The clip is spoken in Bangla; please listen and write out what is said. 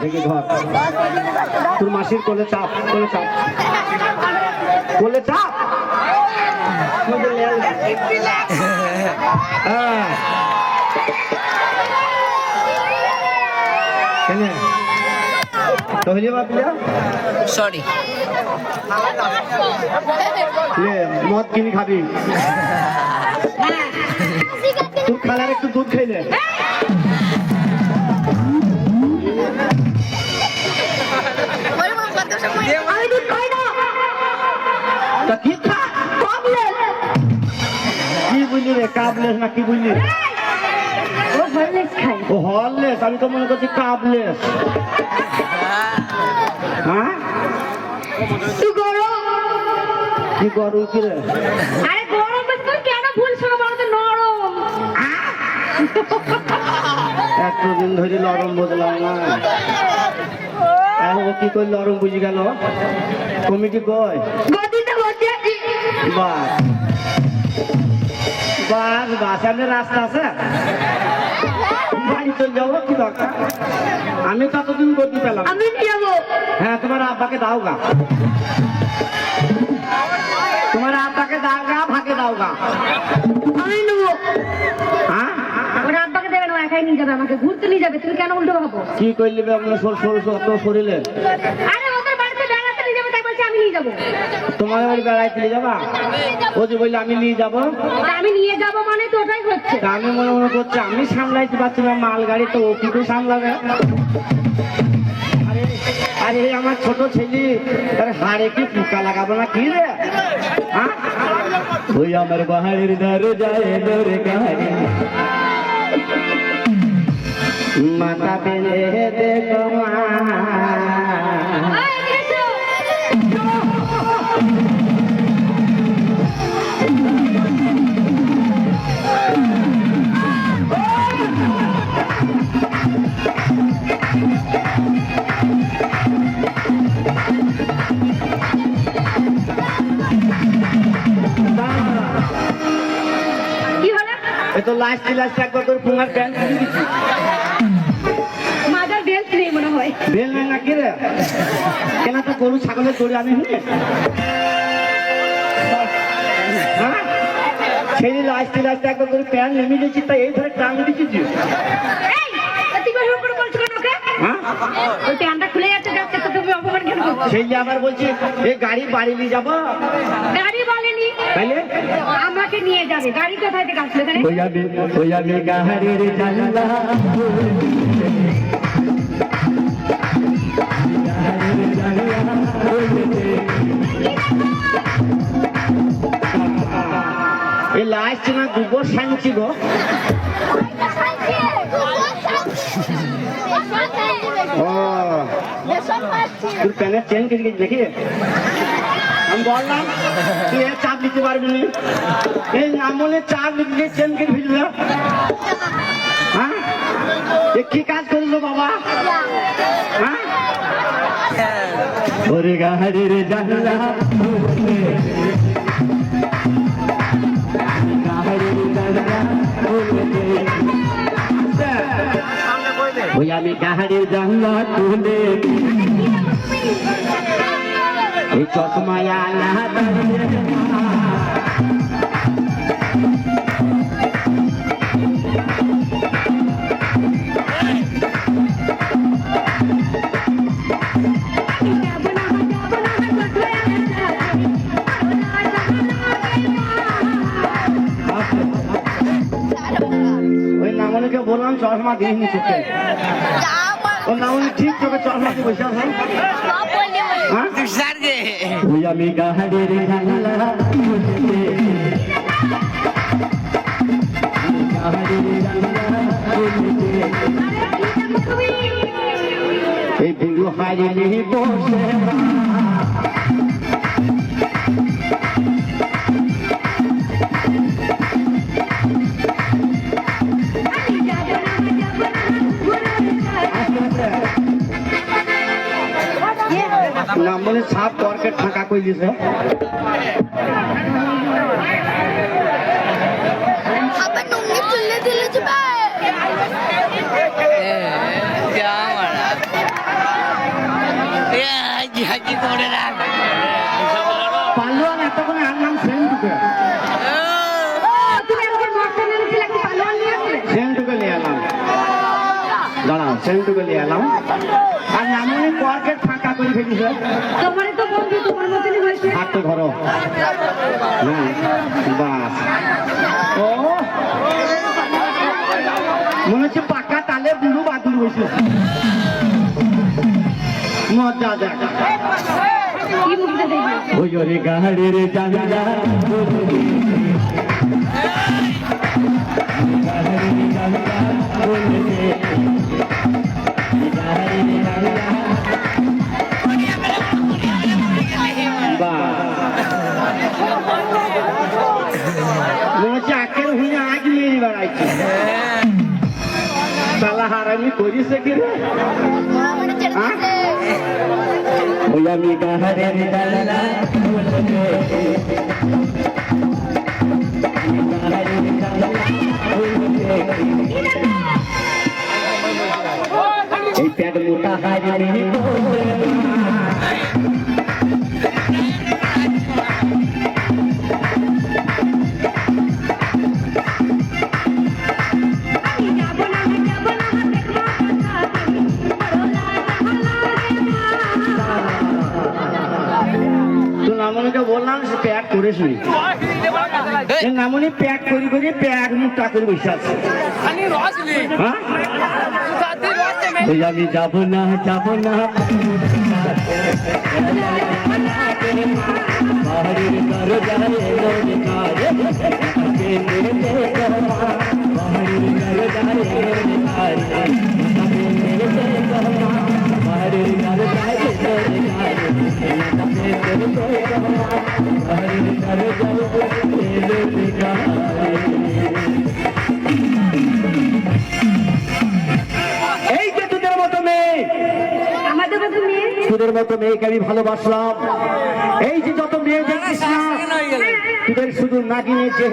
দেখি ধর তোর মাসির কোলে চাপ কোলে চাপ। কোলে চাপ? হ্যাঁ। কেনে কহিলি সরি মদ কিনি খাবি। তোর খালার একটু দুধ খাইলে। না কি বুঝলি? ও হরলেস আমি তো মনে করছি কাবলেস। হ্যাঁ? তুই গরম? কি গরম কি রে? আরে গরম কেন ভুলছো না বলো তো নরম। এতদিন ধরে নরম বুঝলাম না। এখন কি করে নরম বুঝি গেল? কমিটি কয়? গদিতে বসে আছি। বাস বাস বাস সামনে রাস্তা আছে? বাড়ি চলে যাব কি দরকার? আমি ততদিন গতি পেলাম আমি যাব। হ্যাঁ তোমার আব্বাকে দাও গা। তোমার আব্বাকে দাও গা ভাগে দাও গা। আমি নেব। হ্যাঁ? আব্বাকে একাই নিয়ে যাবে আমাকে ঘুরতে নিয়ে যাবে তুমি কেন উল্টো ভাবো? কি করলি আপনার শরীরে আরে ওদের বাড়িতে বেড়াতে নিয়ে যাবে তাই বলছে আমি নিয়ে যাব তোমার বাড়ি বেড়াইতে নিয়ে যাবা। ও যে বললে আমি নিয়ে যাব। আমি নিয়ে যাব মানে তো ওটাই হচ্ছে। আমি মনে মনে করছি আমি সামলাইতে পারছি না মাল গাড়ি তো ও কি করে সামলাবে। আরে আরে আমার ছোট ছেলে তার হাড়ে কি পোকা লাগাবো না কি রে? হ্যাঁ? ওই আমার বাহারের দারে যায় দরে মাথা পেলে দেখো মা। তো লাস্ট লাস্ট একবার তোর পুঙ্গার প্যান্ট দিচ্ছি মাজার বেল্ট নেই মনে হয়। বেল নাই না কি রে? কেন তো গরু ছাগলের দড়ি আমি হুনে ছেলে লাস্ট লাস্ট একবার তোর প্যান্ট নেমে দিচ্ছি তাই এই ধরে করে কেন ওকে? হ্যাঁ? ওই প্যান্টটা খুলে যাচ্ছে যাচ্ছে তো তুমি অপমান কেন করছ? সেই যে আবার বলছি এই গাড়ি বাড়ি নিয়ে যাব? গাড়ি বলেনি তাইলে? আমাকে নিয়ে যাবে। গাড়ি কোথায় থেকে আসলো এখানে? ওই আমি ওই আমি গাহারের জানলা। এই লাস্ট না গোবর সাইনছি গো। তোর প্যানের চেন কেটে গেছে দেখি আমি বললাম তুই এর চাপ দিতে পারবি না এই আমলে চাপ দিতে চেন কেটে ফেলল হ্যাঁ কি কাজ করল বাবা হ্যাঁ ওরে গাহারের জানলা ওই আমি গাহারের জানলা খুলে এই চশমায় আনা ওই নামনিকে বললাম চশমা দিয়ে নি নামনি ঠিক চোখে চশমা বসে আছে। হ্যাঁ। ওই আমি জানলা এই ভিড়ু হারিয়ে বসে। মানে সাপ বরকে ঠাঁকা কই দিছে পালোয়ান এতক্ষণে আর নাম সেন টুকে সেন টুকে এলাম। দাঁড়াও সেন নিয়ে এলাম। আর নাম করে ফেলিছে তোমারই তো বন্ধু তোমার মতনই হয়েছে। হাঁটতে ধরো। হ্যাঁ বাস। ও মনে হচ্ছে পাকা তালে বুড়ো বাদুর হয়েছে। মজা দেখ। ওই ওরে গাড়ির জানলা। মনে হারামি করিস কি রে আমার ছেড়ে দিছে ওই আমি এ নামনি প্যাক করি করি প্যাক মুখটা করে বসে আছে। হ্যাঁ? আমি যাব না যাব না। বাড়ির তোদের মতো মেয়েকে আমি ভালোবাসলাম এই যে যত মেয়ে দেখিস তোদের শুধু নাগিনে